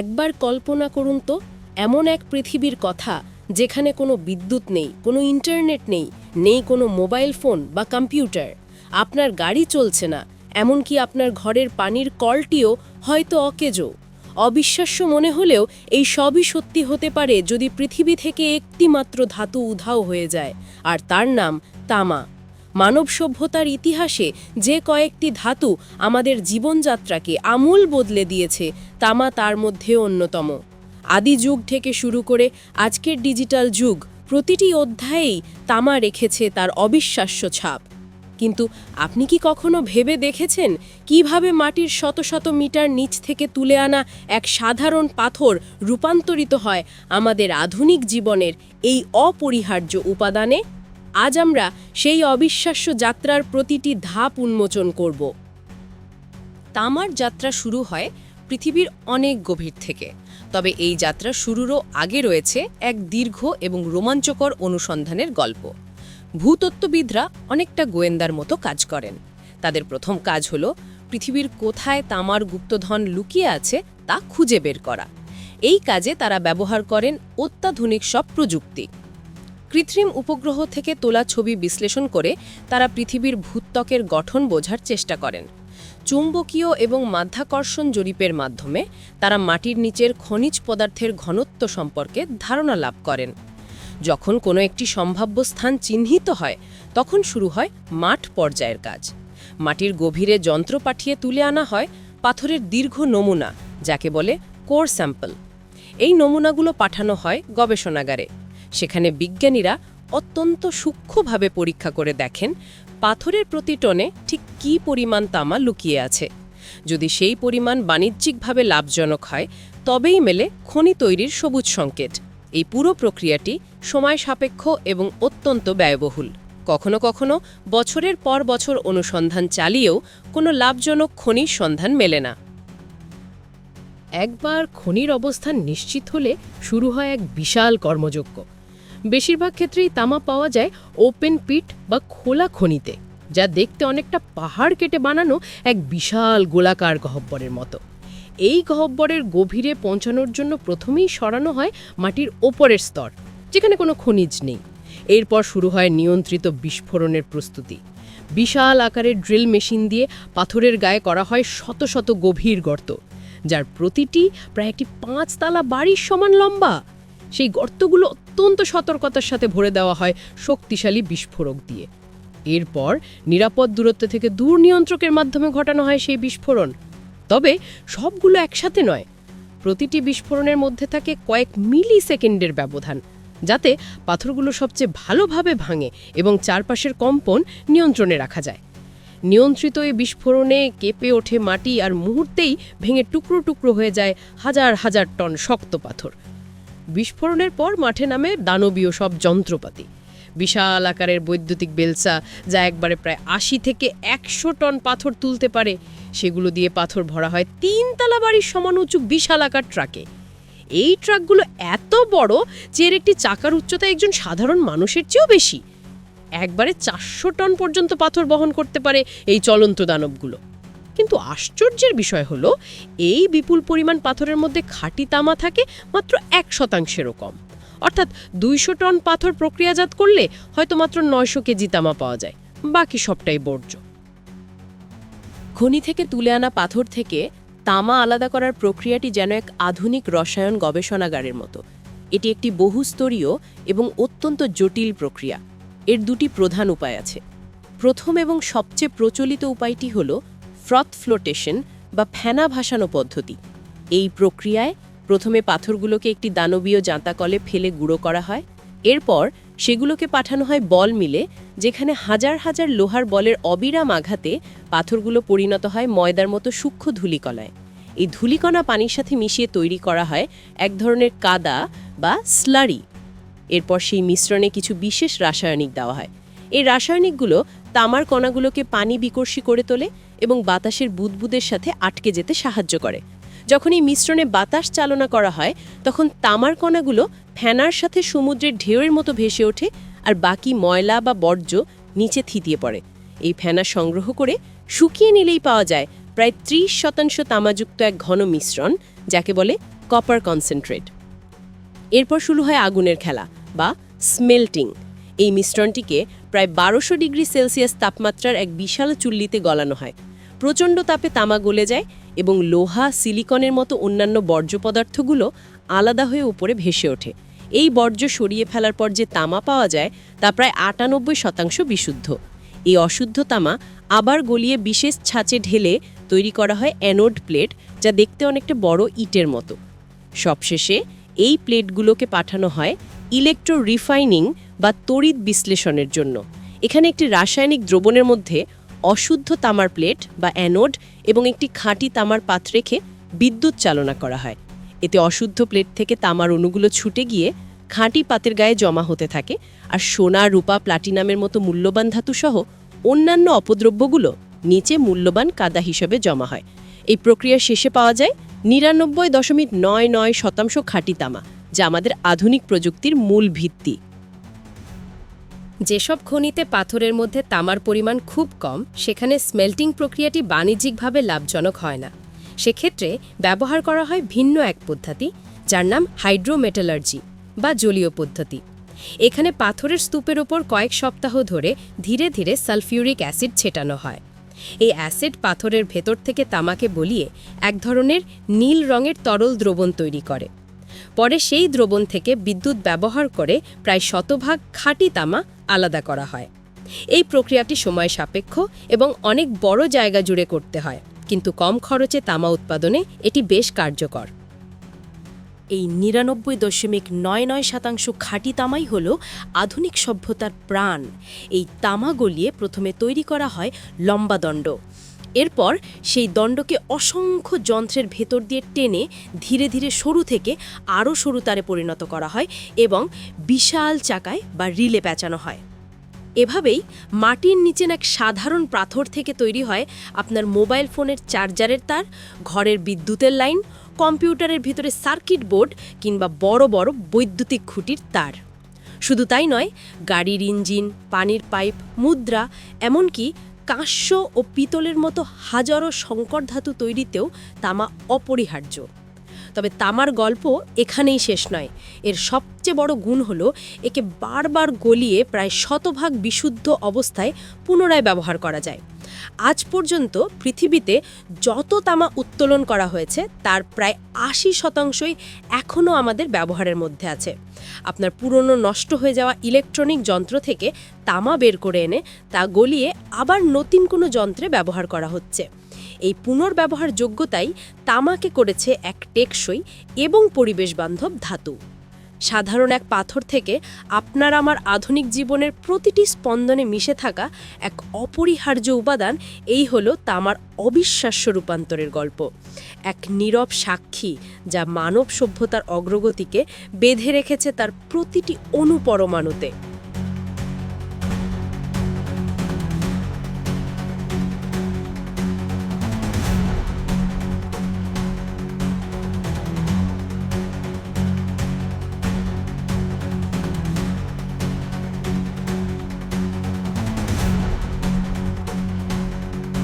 একবার কল্পনা করুন তো, এমন এক পৃথিবীর কথা যেখানে কোনো বিদ্যুৎ নেই, কোনো ইন্টারনেট নেই নেই কোনো মোবাইল ফোন বা কম্পিউটার। আপনার গাড়ি চলছে না, এমনকি আপনার ঘরের পানির কলটিও হয়তো অকেজো। অবিশ্বাস্য মনে হলেও এই সবই সত্যি হতে পারে যদি পৃথিবী থেকে একটি মাত্র ধাতু উধাও হয়ে যায়, আর তার নাম তামা। মানব সভ্যতার ইতিহাসে যে কয়েকটি ধাতু আমাদের জীবনযাত্রাকে আমূল বদলে দিয়েছে, তামা তার মধ্যে অন্যতম। আদি যুগ থেকে শুরু করে আজকের ডিজিটাল যুগ, প্রতিটি অধ্যায়েই তামা রেখেছে তার অবিশ্বাস্য ছাপ। কিন্তু আপনি কি কখনো ভেবে দেখেছেন কীভাবে মাটির শত শত মিটার নিচ থেকে তুলে আনা এক সাধারণ পাথর রূপান্তরিত হয় আমাদের আধুনিক জীবনের এই অপরিহার্য উপাদানে? আজ আমরা সেই অবিশ্বাস্য যাত্রার প্রতিটি ধাপ উন্মোচন করব। তামার যাত্রা শুরু হয় পৃথিবীর অনেক গভীর থেকে। তবে এই যাত্রা শুরুরও আগে রয়েছে এক দীর্ঘ এবং রোমাঞ্চকর অনুসন্ধানের গল্প। ভূতত্ত্ববিদরা অনেকটা গোয়েন্দার মতো কাজ করেন। তাদের প্রথম কাজ হল পৃথিবীর কোথায় তামার গুপ্তধন লুকিয়ে আছে তা খুঁজে বের করা। এই কাজে তারা ব্যবহার করেন অত্যাধুনিক সব প্রযুক্তি। কৃত্রিম উপগ্রহ থেকে তোলা ছবি বিশ্লেষণ করে তারা পৃথিবীর ভূত্বকের গঠন বোঝার চেষ্টা করেন। চুম্বকীয় এবং মাধ্যাকর্ষণ জরিপের মাধ্যমে তারা মাটির নিচের খনিজ পদার্থের ঘনত্ব সম্পর্কে ধারণা লাভ করেন। যখন কোনো একটি সম্ভাব্য স্থান চিহ্নিত হয়, তখন শুরু হয় মাঠ পর্যায়ের কাজ। মাটির গভীরে যন্ত্র পাঠিয়ে তুলে আনা হয় পাথরের দীর্ঘ নমুনা, যাকে বলে কোর স্যাম্পল। এই নমুনাগুলো পাঠানো হয় গবেষণাগারে। সেখানে বিজ্ঞানীরা অত্যন্ত সূক্ষ্মভাবে পরীক্ষা করে দেখেন পাথরের প্রতি টনে ঠিক কী পরিমাণ তামা লুকিয়ে আছে। যদি সেই পরিমাণ বাণিজ্যিকভাবে লাভজনক হয়, তবেই মেলে খনি তৈরির সবুজ সংকেত। এই পুরো প্রক্রিয়াটি সময় সাপেক্ষ এবং অত্যন্ত ব্যয়বহুল। কখনো কখনো বছরের পর বছর অনুসন্ধান চালিয়েও কোনো লাভজনক খনির সন্ধান মেলে না। একবার খনির অবস্থান নিশ্চিত হলে শুরু হয় এক বিশাল কর্মযজ্ঞ। বেশিরভাগ ক্ষেত্রেই তামা পাওয়া যায় ওপেন পিট বা খোলা খনিতে, যা দেখতে অনেকটা পাহাড় কেটে বানানো এক বিশাল গোলাকার গহব্বরের মতো। এই গহব্বরের গভীরে পৌঁছানোর জন্য প্রথমেই সরানো হয় মাটির ওপরের স্তর, যেখানে কোনো খনিজ নেই। এরপর শুরু হয় নিয়ন্ত্রিত বিস্ফোরণের প্রস্তুতি। বিশাল আকারের ড্রিল মেশিন দিয়ে পাথরের গায়ে করা হয় শত শত গভীর গর্ত, যার প্রতিটি প্রায় একটি পাঁচতলা বাড়ির সমান লম্বা। সেই গর্তগুলো অত্যন্ত সতর্কতার সাথে ভরে দেওয়া হয় শক্তিশালী বিস্ফোরক দিয়ে। এরপর নিরাপদ দূরত্ব থেকে দূর নিয়ন্ত্রকের মাধ্যমে ঘটানো হয় সেই বিস্ফোরণ। তবে সবগুলো একসাথে নয়, প্রতিটি বিস্ফোরণের মধ্যে থাকে কয়েক মিলি সেকেন্ডের ব্যবধান, যাতে পাথরগুলো সবচেয়ে ভালোভাবে ভাঙে এবং চারপাশের কম্পন নিয়ন্ত্রণে রাখা যায়। নিয়ন্ত্রিত এই বিস্ফোরণে কেঁপে ওঠে মাটি আর মুহূর্তেই ভেঙে টুকরো টুকরো হয়ে যায় হাজার হাজার টন শক্ত পাথর। বিস্ফোরণের পর মাঠে নামে দানবীয় সব যন্ত্রপাতি। বিশাল আকারের বৈদ্যুতিক বেলসা যা একবারে প্রায় আশি থেকে একশো টন পাথর তুলতে পারে, সেগুলো দিয়ে পাথর ভরা হয় তিনতলা বাড়ির সমান উঁচু বিশাল আকার ট্রাকে। এই ট্রাকগুলো এত বড় যে এর একটি চাকার উচ্চতা একজন সাধারণ মানুষের চেয়েও বেশি। একবারে চারশো টন পর্যন্ত পাথর বহন করতে পারে এই চলন্ত দানবগুলো। কিন্তু আশ্চর্যের বিষয় হলো, এই বিপুল পরিমাণ পাথরের মধ্যে খাঁটি তামা থাকে মাত্র এক শতাংশেরও কম। অর্থাৎ দুইশো টন পাথর প্রক্রিয়াজাত করলে হয়তো মাত্র নয়শো কেজি তামা পাওয়া যায়, বাকি সবটাই বর্জ্য। খনি থেকে তুলে আনা পাথর থেকে তামা আলাদা করার প্রক্রিয়াটি যেন এক আধুনিক রসায়ন গবেষণাগারের মতো। এটি একটি বহুস্তরীয় এবং অত্যন্ত জটিল প্রক্রিয়া। এর দুটি প্রধান উপায় আছে। প্রথম এবং সবচেয়ে প্রচলিত উপায়টি হল ফ্রথ ফ্লোটেশন বা ফেনা ভাসানো পদ্ধতি। এই প্রক্রিয়ায় প্রথমে পাথরগুলোকে একটি দানবীয় জাঁতাকলে ফেলে গুঁড়ো করা হয়। এরপর সেগুলোকে পাঠানো হয় বল মিলে, যেখানে হাজার হাজার লোহার বলের অবিরাম আঘাতে পাথরগুলো পরিণত হয় ময়দার মতো সূক্ষ্ম ধূলিকণায়। এই ধূলিকণা পানির সাথে মিশিয়ে তৈরি করা হয় এক ধরনের কাদা বা স্লারি। এরপর সেই মিশ্রণে কিছু বিশেষ রাসায়নিক দেওয়া হয়। এই রাসায়নিকগুলো তামার কণাগুলোকে পানি বিকর্ষী করে তোলে এবং বাতাসের বুদবুদের সাথে আটকে যেতে সাহায্য করে। যখন এই মিশ্রণে বাতাস চালনা করা হয়, তখন তামার কণাগুলো ফেনার সাথে সমুদ্রের ঢেউয়ের মতো ভেসে ওঠে আর বাকি ময়লা বা বর্জ্য নিচে থিতিয়ে পড়ে। এই ফেনা সংগ্রহ করে শুকিয়ে নিলেই পাওয়া যায় প্রায় ত্রিশ শতাংশ তামাযুক্ত এক ঘন মিশ্রণ, যাকে বলে কপার কনসেন্ট্রেট এরপর শুরু হয় আগুনের খেলা বা স্মেল্টিং এই মিশ্রণটিকে প্রায় বারোশো ডিগ্রি সেলসিয়াস তাপমাত্রার এক বিশাল চুল্লিতে গলানো হয়। প্রচণ্ড তাপে তামা গলে যায় এবং লোহা, সিলিকনের মতো অন্যান্য বর্জ্য পদার্থগুলো আলাদা হয়ে উপরে ভেসে ওঠে। এই বর্জ্য সরিয়ে ফেলার পর যে তামা পাওয়া যায়, তা প্রায় আটানব্বই শতাংশ বিশুদ্ধ। এই অশুদ্ধ তামা আবার গলিয়ে বিশেষ ছাঁচে ঢেলে তৈরি করা হয় অ্যানোড প্লেট, যা দেখতে অনেকটা বড় ইটের মতো। সবশেষে এই প্লেটগুলোকে পাঠানো হয় ইলেকট্রো রিফাইনিং বা তড়িৎ বিশ্লেষণের জন্য। এখানে একটি রাসায়নিক দ্রবণের মধ্যে অশুদ্ধ তামার প্লেট বা অ্যানোড এবং একটি খাঁটি তামার পাত রেখে বিদ্যুৎ চালনা করা হয়। এতে অশুদ্ধ প্লেট থেকে তামার অণুগুলো ছুটে গিয়ে খাঁটি পাতের গায়ে জমা হতে থাকে আর সোনা, রূপা, প্লাটিনামের মতো মূল্যবান ধাতুসহ অন্যান্য অপদ্রব্যগুলো নিচে মূল্যবান কাদা হিসেবে জমা হয়। এই প্রক্রিয়া শেষে পাওয়া যায় নিরানব্বই দশমিক নয় নয় শতাংশ খাঁটি তামা, যা আমাদের আধুনিক প্রযুক্তির মূল ভিত্তি। যেসব খনিতে পাথরের মধ্যে তামার পরিমাণ খুব কম, সেখানে স্মেল্টিং প্রক্রিয়াটি বাণিজ্যিকভাবে লাভজনক হয় না। সেক্ষেত্রে ব্যবহার করা হয় ভিন্ন এক পদ্ধতি, যার নাম হাইড্রোমেটালার্জি বা জলীয় পদ্ধতি। এখানে পাথরের স্তূপের ওপর কয়েক সপ্তাহ ধরে ধীরে ধীরে সালফিউরিক অ্যাসিড ছেটানো হয়। এই অ্যাসিড পাথরের ভেতর থেকে তামাকে বলিয়ে এক ধরনের নীল রঙের তরল দ্রবণ তৈরি করে। পরে সেই দ্রবণ থেকে বিদ্যুৎ ব্যবহার করে প্রায় শতভাগ খাঁটি তামা আলাদা করা হয়। এই প্রক্রিয়াটি সময় সাপেক্ষ এবং অনেক বড় জায়গা জুড়ে করতে হয়, কিন্তু কম খরচে তামা উৎপাদনে এটি বেশ কার্যকর। এই নিরানব্বই দশমিক নয় নয় শতাংশ খাঁটি তামাই হল আধুনিক সভ্যতার প্রাণ। এই তামা গলিয়ে প্রথমে তৈরি করা হয় লম্বা দণ্ড এরপর সেই দণ্ডকে অসংখ্য যন্ত্রের ভেতর দিয়ে টেনে ধীরে ধীরে সরু থেকে আরও সরু তারে পরিণত করা হয় এবং বিশাল চাকায় বা রিলে পেঁচানো হয়। এভাবেই মাটির নিচের এক সাধারণ পাথর থেকে তৈরি হয় আপনার মোবাইল ফোনের চার্জারের তার, ঘরের বিদ্যুতের লাইন, কম্পিউটারের ভিতরে সার্কিট বোর্ড কিংবা বড় বড় বৈদ্যুতিক খুঁটির তার। শুধু তাই নয়, গাড়ির ইঞ্জিন, পানির পাইপ, মুদ্রা, এমনকি কাঁস্য ও পিতলের মতো হাজারো সংকর ধাতু তৈরিতেও তামা অপরিহার্য। তবে তামার গল্প এখানেই শেষ নয়। এর সবচেয়ে বড় গুণ হল, একে বারবার গলিয়ে প্রায় শতভাগ বিশুদ্ধ অবস্থায় পুনরায় ব্যবহার করা যায়। আজ পর্যন্ত পৃথিবীতে যত তামা উত্তোলন করা হয়েছে, তার প্রায় আশি শতাংশই এখনও আমাদের ব্যবহারের মধ্যে আছে। আপনার পুরনো নষ্ট হয়ে যাওয়া ইলেকট্রনিক যন্ত্র থেকে তামা বের করে এনে তা গলিয়ে আবার নতুন কোনো যন্ত্রে ব্যবহার করা হচ্ছে। এই পুনর্ব্যবহার যোগ্যতাই তামাকে করেছে এক টেকসই এবং পরিবেশবান্ধব ধাতু। সাধারণ এক পাথর থেকে আপনার আমার আধুনিক জীবনের প্রতিটি স্পন্দনে মিশে থাকা এক অপরিহার্য উপাদান, এই হলো তামার অবিশ্বাস্য রূপান্তরের গল্প। এক নীরব সাক্ষী যা মানব সভ্যতার অগ্রগতিকে বেঁধে রেখেছে তার প্রতিটি অনুপরমাণুতে।